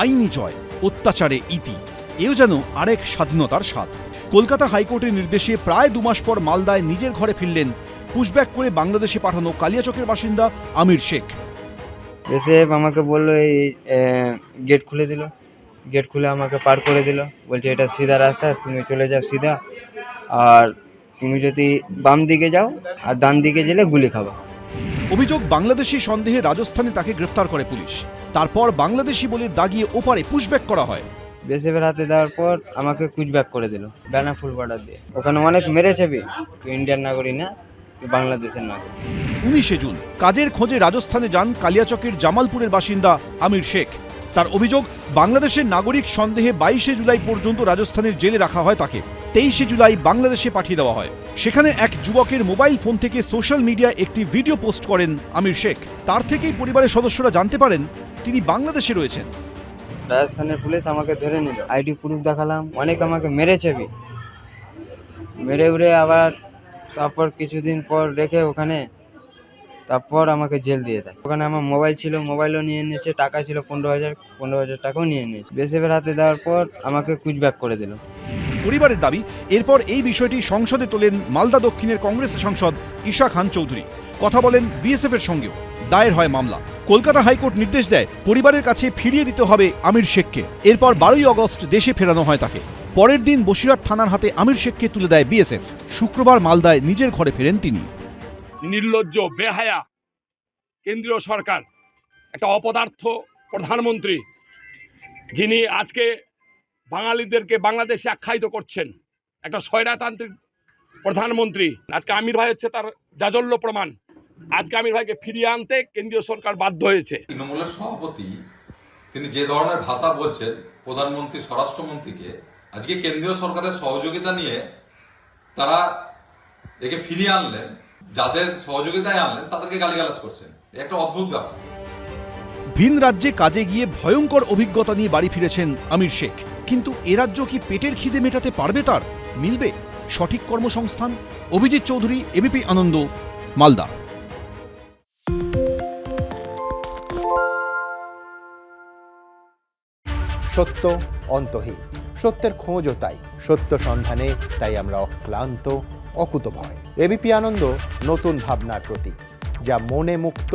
আইনি জয়, অত্যাচারে ইতি। এও যেন আরেক স্বাধীনতার স্বাদ। কলকাতা হাইকোর্টের নির্দেশে প্রায় দু মাস পর মালদায় নিজের ঘরে ফিরলেন পুশব্যাক করে বাংলাদেশে পাঠানো কালিয়াচকের বাসিন্দা আমির শেখ। এসএফ আমাকে বলল, এই গেট খুলে দিল। গেট খুলে আমাকে পার করে দিল। বলছে, এটা সিধা রাস্তা, তুমি চলে যাও সিধা। আর তুমি যদি বাম দিকে যাও আর ডান দিকে গেলে গুলি খাবা। অভিযোগ বাংলাদেশি সন্দেহে রাজস্থানে তাকে গ্রেফতার করে পুলিশ। তারপর বাংলাদেশি বলে দাগিয়ে ওপারে পুশব্যাক করা হয়। বেসেফের হাতে দেওয়ার পর আমাকে কুচব্যাক করে দিল ডানা ফুল বর্ডার দিয়ে। ওখানে অনেক মেরেছে বি ইন্ডিয়ান নাগরিক না বাংলাদেশের নাগরিক। উনিশে জুন কাজের খোঁজে রাজস্থানে যান কালিয়াচকের জামালপুরের বাসিন্দা আমির শেখ। তার অভিযোগ বাংলাদেশের নাগরিক সন্দেহে বাইশে জুলাই পর্যন্ত রাজস্থানের জেলে রাখা হয় তাকে। তেইশে জুলাই বাংলাদেশে পাঠিয়ে দেওয়া হয়। সেখানে এক যুবকের মোবাইল ফোন থেকে সোশ্যাল মিডিয়ায় একটি ভিডিও পোস্ট করেন আমির শেখ। তার থেকেই পরিবারের সদস্যরা জানতে পারেন, তিনি বাংলাদেশে রয়েছেন। রাজস্থানের পুলিশ আমাকে ধরে নিল। আইডি প্রুফ দেখালাম। অনেক আমাকে মেরেছে মেরে উড়ে আবার তারপর কিছুদিন পর রেখে ওখানে তারপর আমাকে জেল দিয়ে দেয়। ওখানে আমার মোবাইল ছিল, মোবাইলও নিয়ে নিয়েছে, টাকা ছিল পনেরো হাজার পনেরো হাজার টাকাও নিয়ে নিয়েছে। বেসেফের হাতে দেওয়ার পর আমাকে কুচব্যাক করে দিল। পরিবারের দাবি, এরপর এই বিষয়টি সংসদে তোলেন মালদা দক্ষিণের কংগ্রেস সাংসদ ঈশা খান চৌধুরী। কথা বলেন বিএসএফ এর সঙ্গেও। দায়ের হয় মামলা। কলকাতা হাইকোর্ট নির্দেশ দেয়, পরিবারের কাছে ফিরিয়ে দিতে হবে আমির শেখকে। এরপর বারোই অগস্ট দেশে ফেরানো হয় তাকে। পরের দিন বসিরহাট থানার হাতে আমির শেখকে তুলে দেয় বিএসএফ। শুক্রবার মালদায় নিজের ঘরে ফেরেন তিনি। নির্লজ্জ, বেহায়া কেন্দ্রীয় সরকার, একটা অপদার্থ প্রধানমন্ত্রী, যিনি আজকে বাঙালিদেরকে বাংলাদেশে আখ্যায়িত করছেন একটা স্বৈরাতান্ত্রিক প্রধানমন্ত্রী। আজকে আমির ভাই হচ্ছে তার জাজল্য প্রমাণ। আজকে আমির ভাইকে ফিরিয়ে আনতে কেন্দ্রীয় সরকার বাধ্য হয়েছে। তৃণমূলের সভাপতি, তিনি যে ধরনের ভাষা বলছেন, প্রধানমন্ত্রী, স্বরাষ্ট্রমন্ত্রীকে, আজকে কেন্দ্রীয় সরকারের সহযোগিতা নিয়ে তারা একে ফিরিয়ে আনলেন। যাদের সহযোগিতায় আনলেন, তাদেরকে গালিগালাজ করছেন। একটা অদ্ভুত ব্যাপার। ভিন রাজ্যে কাজে গিয়ে ভয়ঙ্কর অভিজ্ঞতা নিয়ে বাড়ি ফিরেছেন আমির শেখ। কিন্তু এ রাজ্য কি পেটের খিদে মেটাতে পারবে তার? মিলবে? সঠিক কর্মসংস্থান? অভিজিৎ চৌধুরী, এবিপি আনন্দ, মালদা। সত্য অন্তহীন। সত্যের খোঁজও তাই। সত্য সন্ধানে তাই আমরা অক্লান্ত, অকুতভয়। এবিপি আনন্দ, নতুন ভাবনার প্রতীক, যা মনে মুক্ত